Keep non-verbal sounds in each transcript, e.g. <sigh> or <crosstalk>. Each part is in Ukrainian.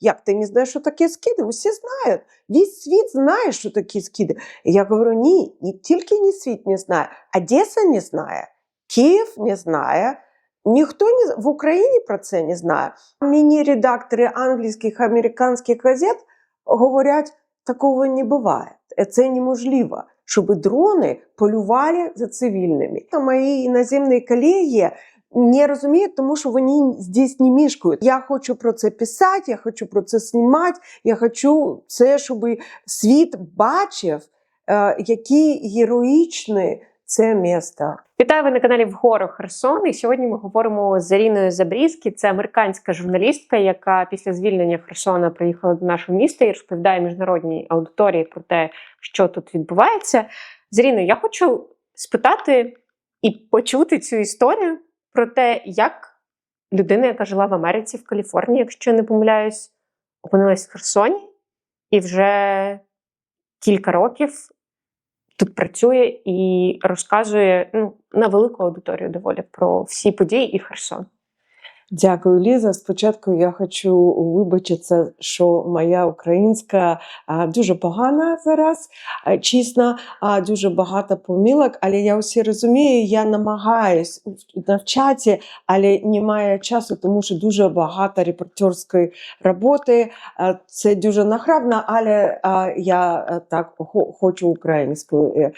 Як ти не знаєш, що таке скиди? Усі знають. Весь світ знає, що таке скиди. І я говорю: ні, не тільки не світ не знає, Одеса не знає, Київ не знає. Ніхто не, в Україні про це не знає. Міні-редактори англійських, американських газет говорять, такого не буває. Це неможливо, щоб дрони полювали за цивільними. Мої іноземні колеги не розуміють, тому що вони здесь не мішкають. Я хочу про це писати, я хочу про це знімати, я хочу це, щоб світ бачив, е, який героїчний це місто. Вітаю ви на каналі Вгору Херсон. І сьогодні ми говоримо з Заріною Забрізькі. Це американська журналістка, яка після звільнення Херсона приїхала до нашого міста і розповідає міжнародній аудиторії про те, що тут відбувається. Заріно, я хочу спитати і почути цю історію про те, як людина, яка жила в Америці, в Каліфорнії, якщо не помиляюсь, опинилась в Херсоні і вже кілька років тут працює і розказує ну, на велику аудиторію доволі про всі події і Херсон. Дякую, Ліза. Спочатку я хочу вибачитися, що моя українська дуже погана зараз, чесно, дуже багато помилок, але я усі розумію, я намагаюсь навчати, але немає часу, тому що дуже багато репортерської роботи. Це дуже награбно, але я так хочу українською.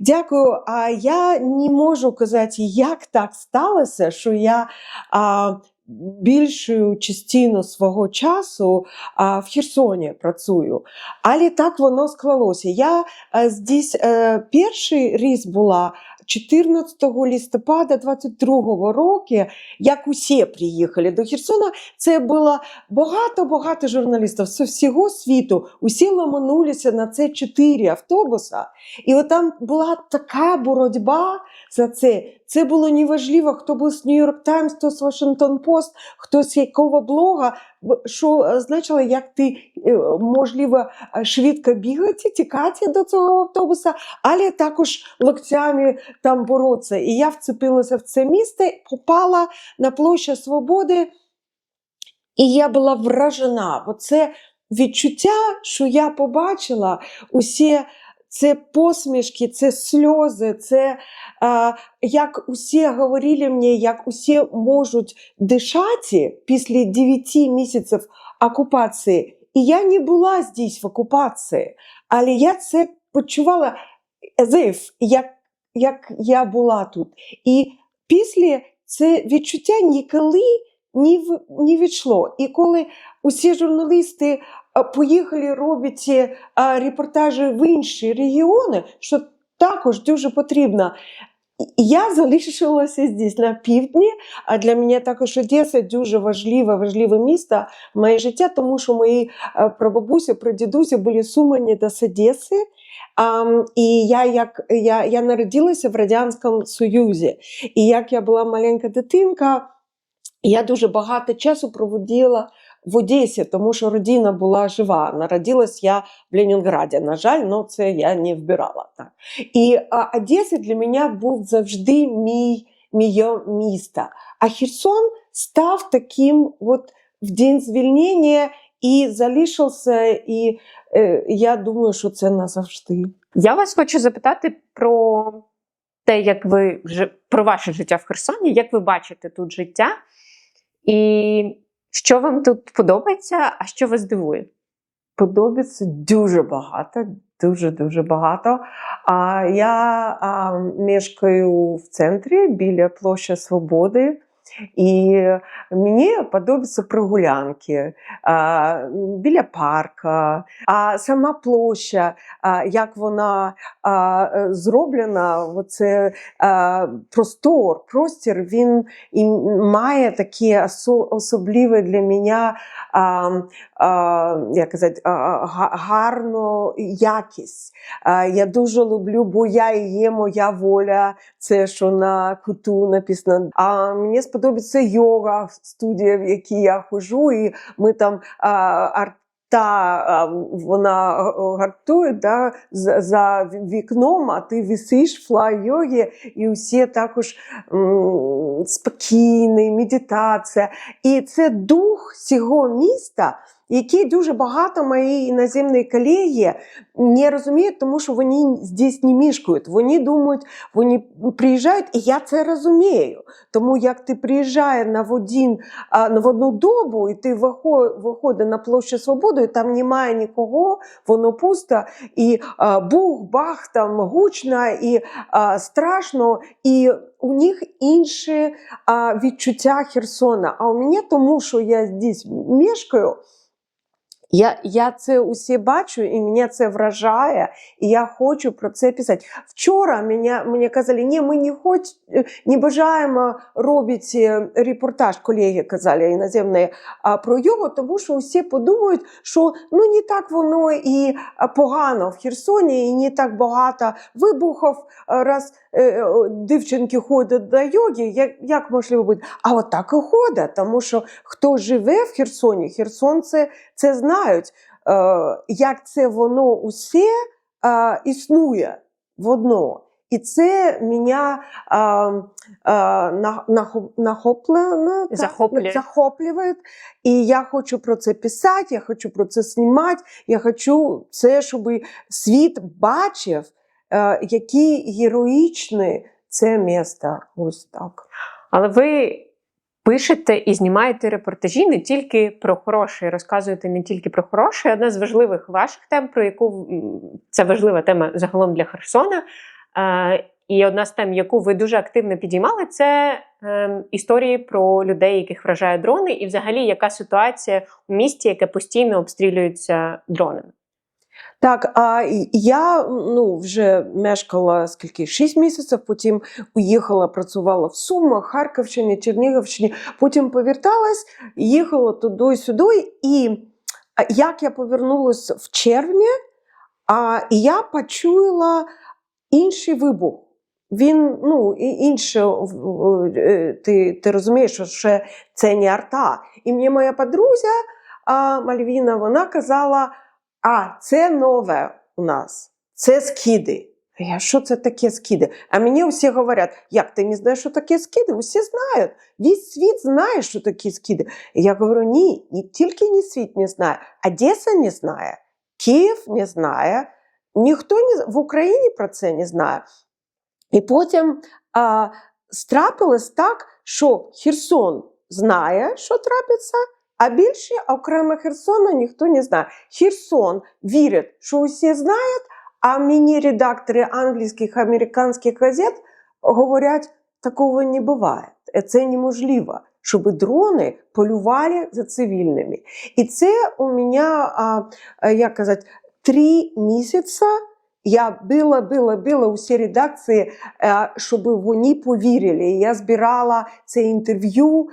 Дякую. А я не можу казати, як так сталося, що я більшу частину свого часу в Херсоні працюю. Але так воно склалося. Я а, здесь е, перший різ була 14 листопада 22 року, як усі приїхали до Херсона. Це було багато-багато журналістів з всього світу. Усі ламанулися на це чотири автобуса. І от там була така боротьба за це. Це було неважливо, хто був з Нью-Йорк Таймс, хто з Вашингтон Пост, хто з якого блога, що означало, як ти е, можливо е, швидко бігати, тікати до цього автобуса, але також локтями там боротися. І я вцепилася в це місце, попала на площу Свободи, і я була вражена. Бо це відчуття, що я побачила усі. Це посмішки, це сльози, це а, як усі говорили мені, як усі можуть дишати після 9 місяців окупації. І я не була здесь в окупації, але я це почувала if, як, як я була тут. І після це відчуття ніколи не, в- не відійшло. І коли усі журналісти поїхали робити репортажі в інші регіони, що також дуже потрібно. Я залишилася здесь на півдні, а для мене також Одеса дуже важливе, важливе місто в моє життя, тому що мої прабабусі, прадідусі були сумані до Одеси. Um, і я, як, я, я народилася в Радянському Союзі. І як я була маленька дитинка, я дуже багато часу проводила в Одесі, тому що родина була жива. Народилась я в Ленінграді. На жаль, ну це я не вбирала. Так. І Одеса для мене був завжди мій, моє місто. А Херсон став таким от в день звільнення і залишився, і е, я думаю, що це назавжди. Я вас хочу запитати про те, як ви вже про ваше життя в Херсоні, як ви бачите тут життя, і що вам тут подобається, а що вас дивує? подобається дуже багато, дуже дуже багато. А я а, мешкаю в центрі біля площі Свободи. І мені подобаються прогулянки а, біля парка, а сама площа, а, як вона а, е, зроблена, оце а, простор, простір, він і має таке осо- особливе для мене а, а, як казати, гарну якість. А, я дуже люблю, бо я є моя воля, це що на куту написано. А мені сподобається йога, студія, в якій я ходжу, і ми там а, арт та вона гартує да, за, за вікном, а ти висиш флай йоги, і усі також м, спокійний, медитація. І це дух цього міста, який дуже багато мої іноземні колеги не розуміють, тому що вони здесь не мішкають. Вони думають, вони приїжджають, і я це розумію. Тому як ти приїжджаєш на, в на в одну добу, і ти вихо- виходиш на площу Свободи, і там немає нікого, воно пусто, і бух, бах, там гучно, і страшно, і у них інші а, відчуття Херсона. А у мене, тому що я здесь мешкаю, я, я це усі бачу, і мене це вражає, і я хочу про це писати. Вчора мене, мені казали, ні, ми не, хоч, не бажаємо робити репортаж, колеги казали іноземні, про його, тому що усі подумають, що ну не так воно і погано в Херсоні, і не так багато вибухів, раз е, е, дівчинки ходять до йоги, як, як можливо бути? А от так і ходять, тому що хто живе в Херсоні, херсонці це знають, е, як це воно усе е, існує в одно. І це мене е, на- нахо- нахоплено, Захоплює. захоплює. І я хочу про це писати, я хочу про це знімати, я хочу це, щоб світ бачив, е, який героїчний це місто. Ось так. Але ви пишете і знімаєте репортажі не тільки про хороше, розказуєте не тільки про хороше. Одна з важливих ваших тем, про яку це важлива тема загалом для Херсона. Е, і одна з тем, яку ви дуже активно підіймали, це е, історії про людей, яких вражають дрони, і взагалі яка ситуація у місті, яке постійно обстрілюється дронами. Так, а я ну, вже мешкала скільки? Шість місяців, потім уїхала, працювала в Сумах, Харківщині, Чернігівщині, потім поверталась, їхала туди-сюди. І як я повернулася в червні, а, я почула інший вибух. Він ну, інше, е, ти, ти розумієш, що ще це не арта. І мені моя подрузя Мальвіна, вона казала. А, це нове у нас. Це скиди. Я, що це таке скиди? А мені всі говорять, як ти не знаєш, що таке скиди? Усі знають. Весь світ знає, що таке скиди. Я говорю, ні, не тільки не світ не знає, Одеса не знає, Київ не знає, ніхто не, в Україні про це не знає. І потім а, страпилось так, що Херсон знає, що трапиться, а більше окремо Херсона ніхто не знає. Херсон вірить, що усі знають, а мені редактори англійських американських газет говорять, такого не буває. Це неможливо, щоб дрони полювали за цивільними. І це у мене, як казати, три місяці я била, била, била усі редакції, е, щоб вони повірили. Я збирала це інтерв'ю,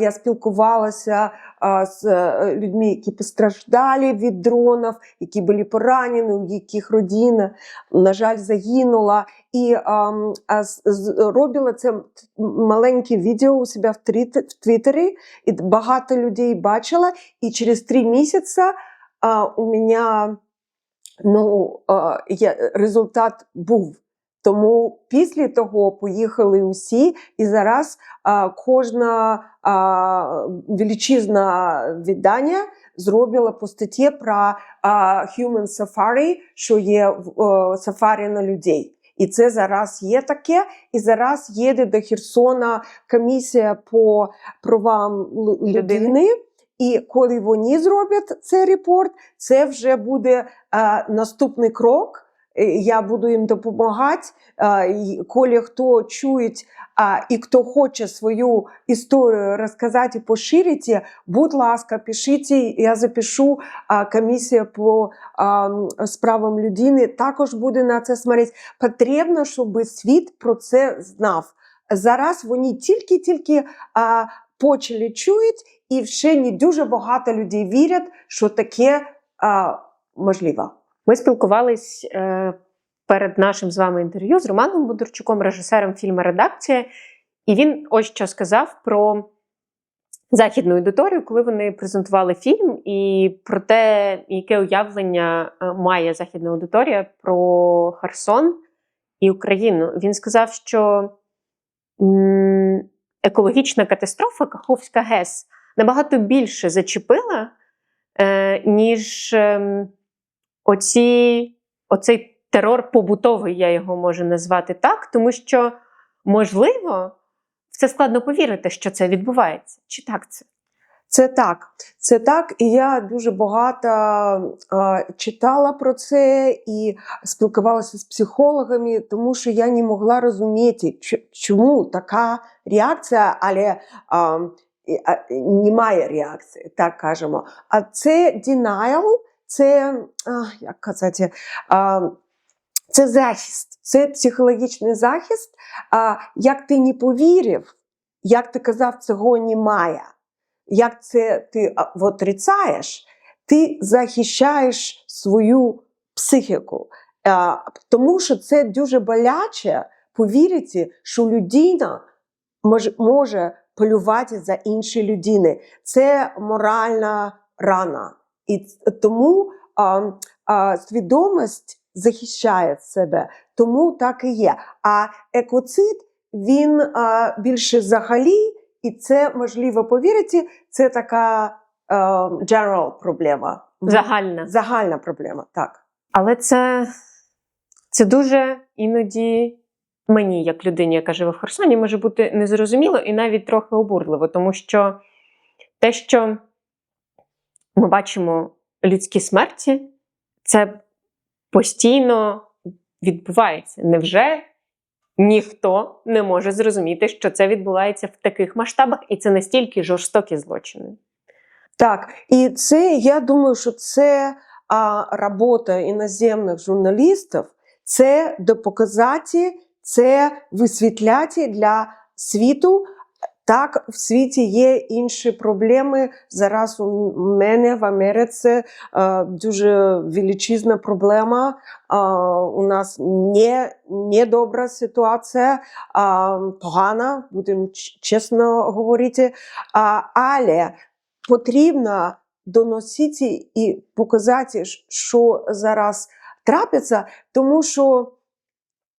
я спілкувалася з е, людьми, які постраждали від дронів, які були поранені, у яких родина, на жаль, загинула. І з- з- робила це маленьке відео у себе в Твіттері, і багато людей бачила. І через три місяці у мене ну, а, я, результат був. Тому після того поїхали усі, і зараз а, кожна а, величезна видання зробила по статті про а, Human Safari, що є в- сафарі на людей. І це зараз є таке, і зараз їде до Херсона комісія по правам Людини. людини. І коли вони зроблять цей репорт, це вже буде е, наступний крок. Е, Я буду їм допомагати. Е, коли хто чує а, і хто хоче свою історію розказати і поширити, будь ласка, пишіть, я запишу. А, комісія по а, справам людини також буде на це смотрети. Потрібно, щоб світ про це знав. Зараз вони тільки-тільки а, почали чують, і вже не дуже багато людей вірять, що таке а, можливо. Ми спілкувались е, перед нашим з вами інтерв'ю з Романом Бондарчуком, режисером фільму Редакція, і він ось що сказав про західну аудиторію, коли вони презентували фільм, і про те, яке уявлення е, має західна аудиторія про Херсон і Україну. Він сказав, що екологічна катастрофа Каховська ГЕС набагато більше зачепила, е, ніж ем, оці, оцей терор побутовий, я його можу назвати так, тому що, можливо, в це складно повірити, що це відбувається. Чи так це? Це так, це так, і я дуже багато е, читала про це і спілкувалася з психологами, тому що я не могла розуміти, чому така реакція, але і, а, немає реакції, так кажемо. А це denial, це а, як казати, а, це захист, це психологічний захист. А, як ти не повірив, як ти казав, цього немає як це ти отрицаєш, ти захищаєш свою психіку. Тому що це дуже боляче повірити, що людина може полювати за інші людини. Це моральна рана. І тому а, а, свідомість захищає себе. Тому так і є. А екоцид він а, більше взагалі. І це можливо повірити, це така е, general проблема. Загальна. Загальна проблема, так. Але це, це дуже іноді мені, як людині, яка живе в Херсоні, може бути незрозуміло і навіть трохи обурливо, тому що те, що ми бачимо людські смерті, це постійно відбувається. Невже ніхто не може зрозуміти, що це відбувається в таких масштабах, і це настільки жорстокі злочини? Так, і це я думаю, що це а, робота іноземних журналістів, це допоказати, це висвітляти для світу. Так, в світі є інші проблеми. Зараз у мене в Америці е, дуже величезна проблема. Е, у нас не, не добра ситуація, е, погана, будемо чесно говорити. Але потрібно доносити і показати, що зараз трапиться, тому що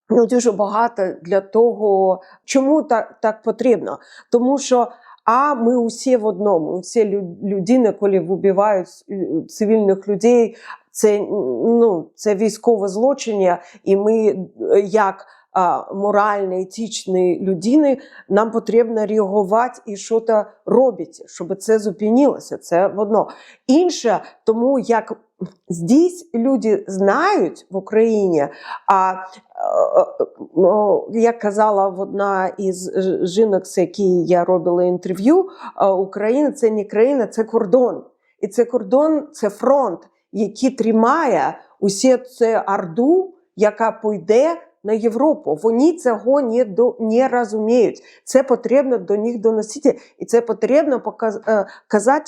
ну, дуже багато для того, чому так, так потрібно. Тому що а ми усі в одному, усі людини, коли вбивають е, цивільних людей, це, ну, це військове злочиння, і ми, е, як а, моральні, етичні людини, нам потрібно реагувати і щось робити, щоб це зупинилося. Це одно. Інше, тому як здесь люди знають в Україні, а е, е, ну, як казала в одна із жінок, з якій я робила інтерв'ю, Україна це не країна, це кордон. І це кордон, це фронт, який тримає усі це орду, яка пойде на Європу. Вони цього не, до, не розуміють. Це потрібно до них доносити, і це потрібно показ, е,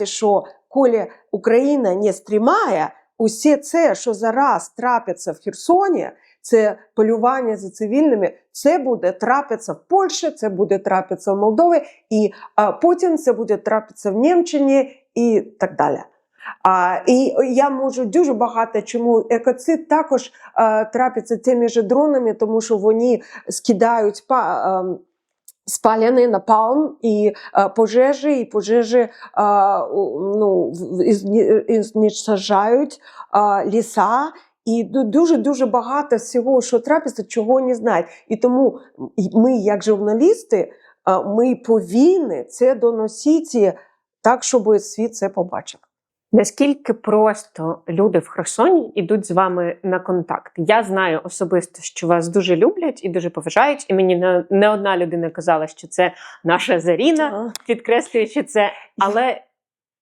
що коли Україна не стримає, усе це, що зараз трапиться в Херсоні, це полювання за цивільними, це буде трапитися в Польщі, це буде трапитися в Молдові, і а, потім це буде трапитися в Німеччині і так далі. А, і я можу дуже багато чому екоцид також а, трапиться тими ж дронами, тому що вони скидають па, а, спаляний напалм і а, пожежі, і пожежі а, ну, в- знищають а, ліса. І дуже дуже багато всього, що трапиться, чого не знають. І тому ми, як журналісти, ми повинні це доносити так, щоб світ це побачив. Наскільки просто люди в Херсоні йдуть з вами на контакт? Я знаю особисто, що вас дуже люблять і дуже поважають, і мені не, одна людина казала, що це наша Заріна, підкреслюючи це. Але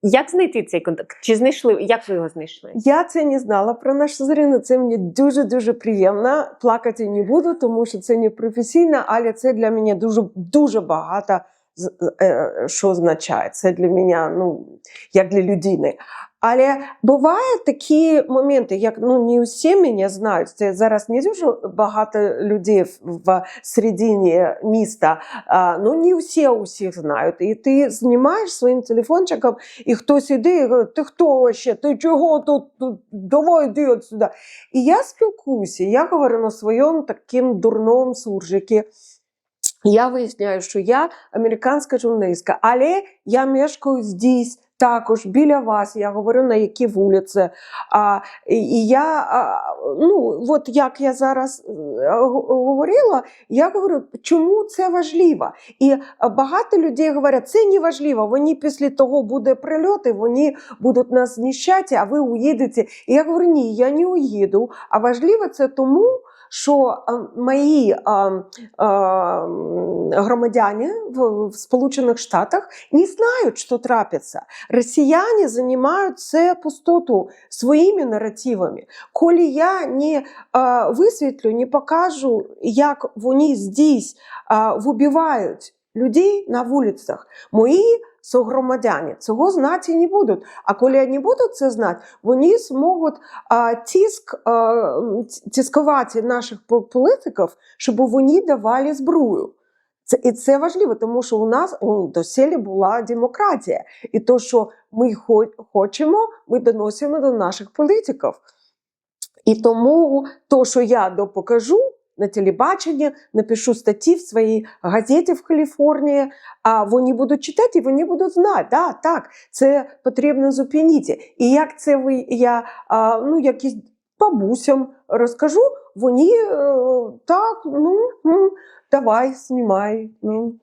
як знайти цей контакт? Чи знайшли? Як ви його знайшли? Я це не знала про нашу Зорину. Це мені дуже дуже приємно. Плакати не буду, тому що це не професійно, але це для мене дуже дуже багато що означає. Це для мене, ну як для людини. Але бувають такі моменти, як ну не усі мене знають. Це зараз не дуже багато людей в, середині міста. А, ну не всі усіх знають. І ти знімаєш своїм телефончиком, і хтось іде і говорить, ти хто ще? Ти чого тут? тут? Давай йди сюди. І я спілкуюся, я говорю на своєму таким дурному суржикі. Я виясняю, що я американська журналістка, але я мешкаю здесь, також біля вас. Я говорю на які вулиці. А, і я, а, ну, от як я зараз е, говорила, я говорю, чому це важливо? І багато людей говорять, це не важливо. Вони після того буде прильоти, вони будуть нас знищати, а ви уїдете. І я говорю, ні, я не уїду. А важливо це тому, що мої а, а, громадяни в, Сполучених Штатах не знають, що трапиться. Росіяни займають це пустоту своїми наративами. Коли я не висвітлю, не покажу, як вони здесь вибивають людей на вулицях, мої согромадяни цього знати не будуть. А коли вони будуть це знати, вони зможуть а, тиск, а, тискувати наших по- політиків, щоб вони давали зброю. Це, і це важливо, тому що у нас ну, доселі була демократія. І то, що ми хочемо, ми доносимо до наших політиків. І тому то, що я допокажу на телебаченні, напишу статті в своїй газеті в Каліфорнії, а вони будуть читати, і вони будуть знати, да, так, це потрібно зупинити. І як це ви, я а, ну, якісь бабусям розкажу, вони е, так, ну, давай, знімай. Ну,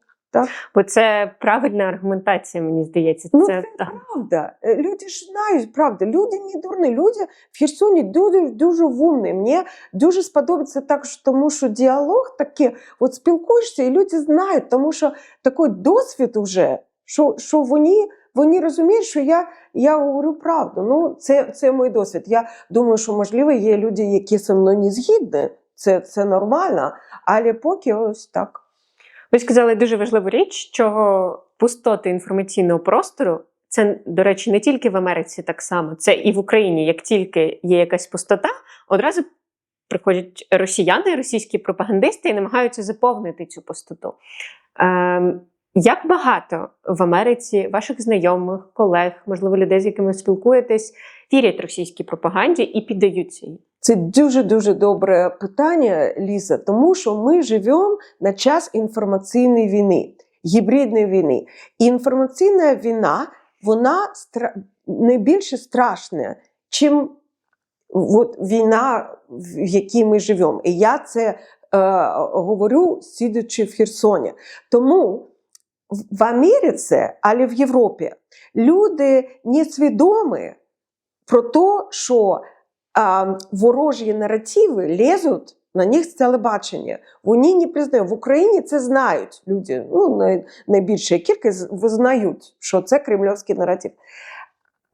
Бо це правильна аргументація, мені здається. Ну, це це так. правда. Е, Люди ж знають, правда. Люди не дурні. Люди в Херсоні дуже, дуже вумні. Мені дуже сподобається так, що- тому що діалог такий, от спілкуєшся, і люди знають, тому що такий досвід вже, що, що вони, вони розуміють, що я, я говорю правду. Ну, це, це мій досвід. Я думаю, що, можливо, є люди, які зі мною не згідні. Це, це нормально, але поки ось так. Ви сказали дуже важливу річ, що пустоти інформаційного простору. Це, до речі, не тільки в Америці так само, це і в Україні. Як тільки є якась пустота, одразу приходять росіяни, російські пропагандисти і намагаються заповнити цю пустоту. Ем, як багато в Америці ваших знайомих, колег, можливо, людей, з якими спілкуєтесь, вірять російській пропаганді і піддаються їй? Це дуже дуже добре питання, Ліза, тому що ми живемо на час інформаційної війни, гібридної війни. І інформаційна війна, вона найбільше страшна, чим от війна, в якій ми живемо. І я це е, говорю, сидячи в Херсоні. Тому в- Америці, але в Європі люди несвідомі про те, що ворожі наративи лізуть на них з телебачення. Вони не признають. В Україні це знають люди. Ну, най- найбільша кількість визнають, що це кремлівський наратив.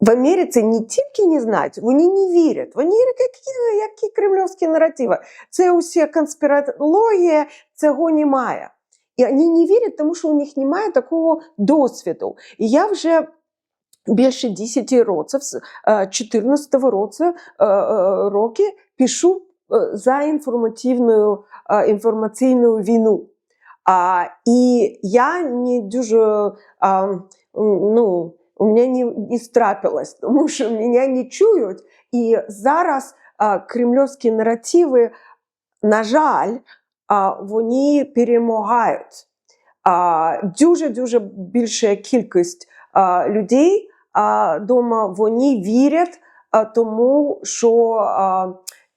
В Америці не тільки не знають, вони не вірять. Вони які, які кремлівські наративи. Це усі конспірологія, цього немає. І вони не вірять, тому що у них немає такого досвіду. І я вже більше 10 років, з е, 14 році, е, е, роки пишу за інформативною е, інформаційну війну. А, і я не дуже, а, ну, у мене не, не страпилось, тому що мене не чують. І зараз а, кремлівські наративи, на жаль, а, вони перемагають. Дуже-дуже більша кількість а, людей дома вони вірять тому, що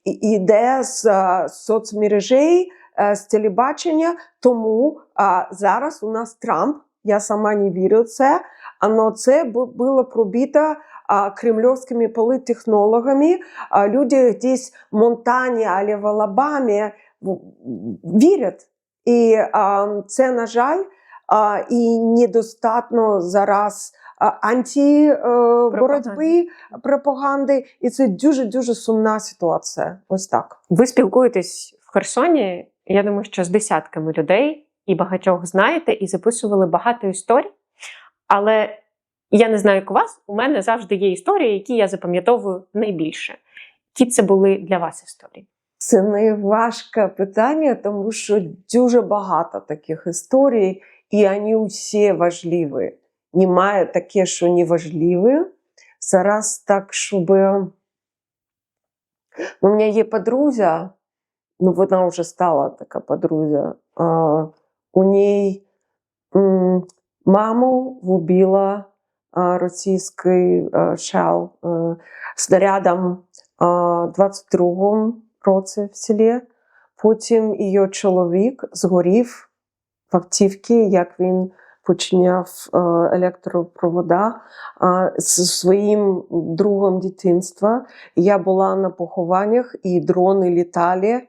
іде з соцмережей, е, з телебачення. Тому зараз у нас Трамп, я сама не вірю в це, але це бу- було пробито а, кремлівськими політтехнологами. Люди десь в Монтані або в Алабамі вірять. І це, на жаль, і недостатньо зараз антиборотьби, пропаганди, і це дуже дуже сумна ситуація. Ось так. Ви спілкуєтесь в Херсоні, я думаю, що з десятками людей і багатьох знаєте, і записували багато історій. Але я не знаю, як у вас, у мене завжди є історії, які я запам'ятовую найбільше. Які це були для вас історії? Це найважке питання, тому що дуже багато таких історій, і вони усі важливі. Немає таке, що не важливі. Зараз так, щоб. У мене є подрузя, ну вона вже стала така подрузя. А, у ній маму вбила російський шал снарядом а, 22-му році в селі. Потім її чоловік згорів в автівці, як він починяв е, електропровода е, з своїм другом дитинства. Я була на похованнях, і дрони літали,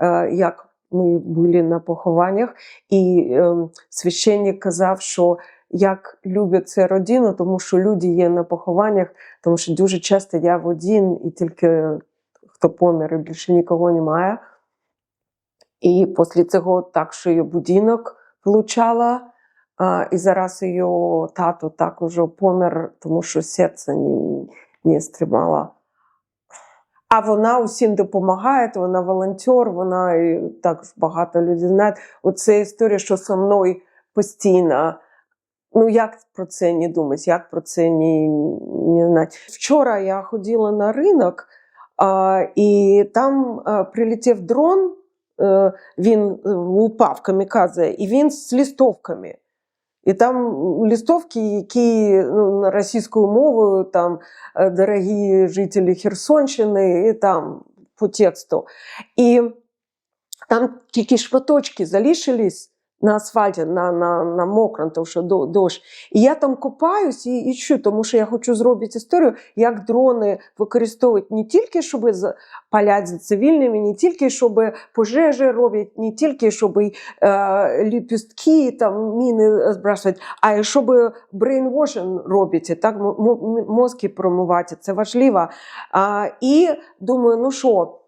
е, як ми були на похованнях, і е, священник казав, що як любить цю родину, тому що люди є на похованнях, тому що дуже часто я в один і тільки хто помер, і більше нікого немає. І після цього так, що її будинок влучала, і зараз її тато також помер, тому що серце не, не стримало. А вона усім допомагає, вона волонтер, вона і також багато людей знають. Оце історія, що со мною постійно. Ну, як про це не думати, як про це не, не знати. Вчора я ходила на ринок, а, і там а, прилетів дрон, е, він е, упав камікадзе, і він з листовками. І там листовки, які ну, російською мовою, там е, дорогі жителі Херсонщини, і там по тексту. І там тільки шматочки залишились на асфальті, на, на, на мокрому, тому що дощ. І я там копаюсь і, і чую, тому що я хочу зробити історію, як дрони використовують не тільки, щоб палять за цивільними, не тільки, щоб пожежі роблять, не тільки, щоб е, ліпістки, там, міни збрасувати, а й щоб брейнвошинг робити, так, мозки промивати, це важливо. А, і думаю, ну що,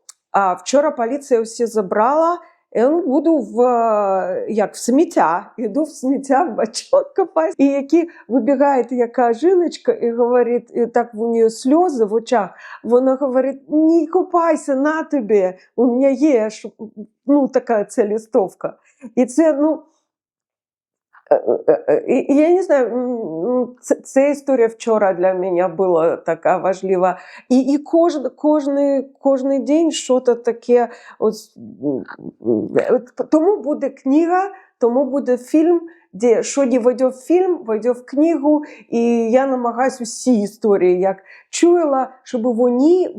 вчора поліція всі забрала, і ну, буду в, е, як, в сміття, іду в сміття, в бачок копаюсь. І які вибігає яка жіночка і говорить, і так у неї сльози в очах, вона говорить, ні, копайся, на тобі, у мене є ну, така ця листовка. І це, ну, е, і- і я не знаю, ця історія вчора для мене була така важлива. І, і кожен, кожний, кожний день щось таке. Ось, тому буде книга, тому буде фільм, де що не войде в фільм, войде в книгу. І я намагаюся усі історії, як чула, щоб вони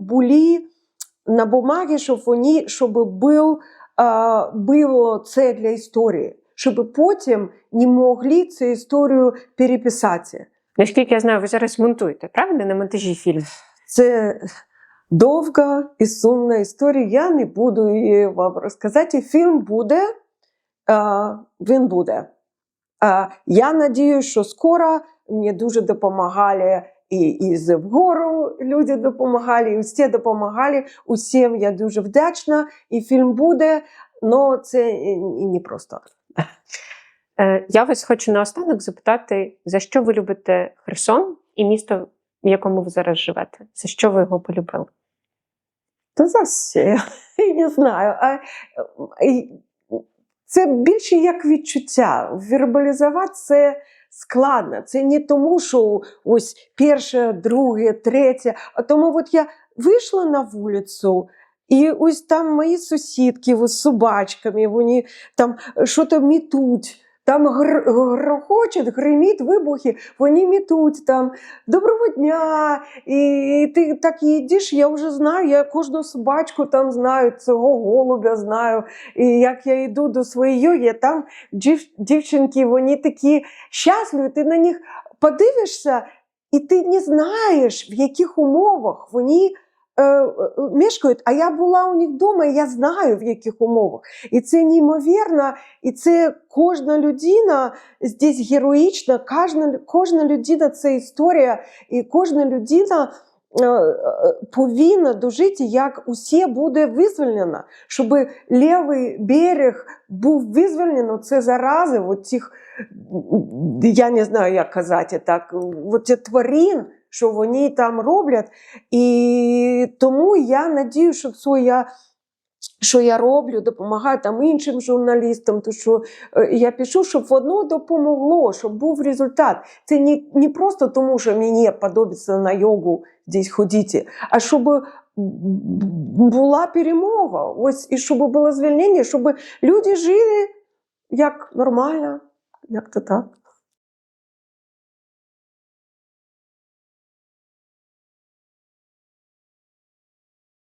були на бумагі, щоб вони, щоб був, було це для історії, щоб потім не могли цю історію переписати. Наскільки я знаю, ви зараз монтуєте, правильно? На монтажі фільм. Це довга і сумна історія. Я не буду її вам розказати. Фільм буде, він буде. Я надію, що скоро мені дуже допомагали. І, і з вгору люди допомагали, і всі допомагали. Усім я дуже вдячна. І фільм буде, але це і не просто. Е, Я вас хочу наостанок запитати, за що ви любите Херсон і місто, в якому ви зараз живете? За що ви його полюбили? Та за все. Я <laughs> не знаю. А, це більше як відчуття. Вербалізувати це складно. Це не тому, що ось перше, друге, третє. А тому от я вийшла на вулицю. І ось там мої сусідки з собачками, вони там щось мітуть, там гр- грохочуть, гриміть вибухи, вони мітуть там доброго дня. І, ти так їдеш, я вже знаю, я кожну собачку там знаю, цього голубя знаю. І як я йду до своєї, там дів, дівчинки, вони такі щасливі, ти на них подивишся, і ти не знаєш, в яких умовах вони. Е, е, Мешкають, а я була у них вдома, і я знаю, в яких умовах. І це неймовірно, і це кожна людина здесь героїчна, кожна, кожна людина це історія, і кожна людина е, повинна дожити, як усе буде визволено, щоб лівий берег був визволено, це зарази от цих, я не знаю, як казати так, от тварин, що вони там роблять. І тому я надію, що це я. Що я роблю, допомагаю там іншим журналістам, то що е, я пишу, щоб воно допомогло, щоб був результат. Це не, не просто тому, що мені подобається на йогу десь ходити, а щоб була перемога. Ось і щоб було звільнення, щоб люди жили як нормально, як то так.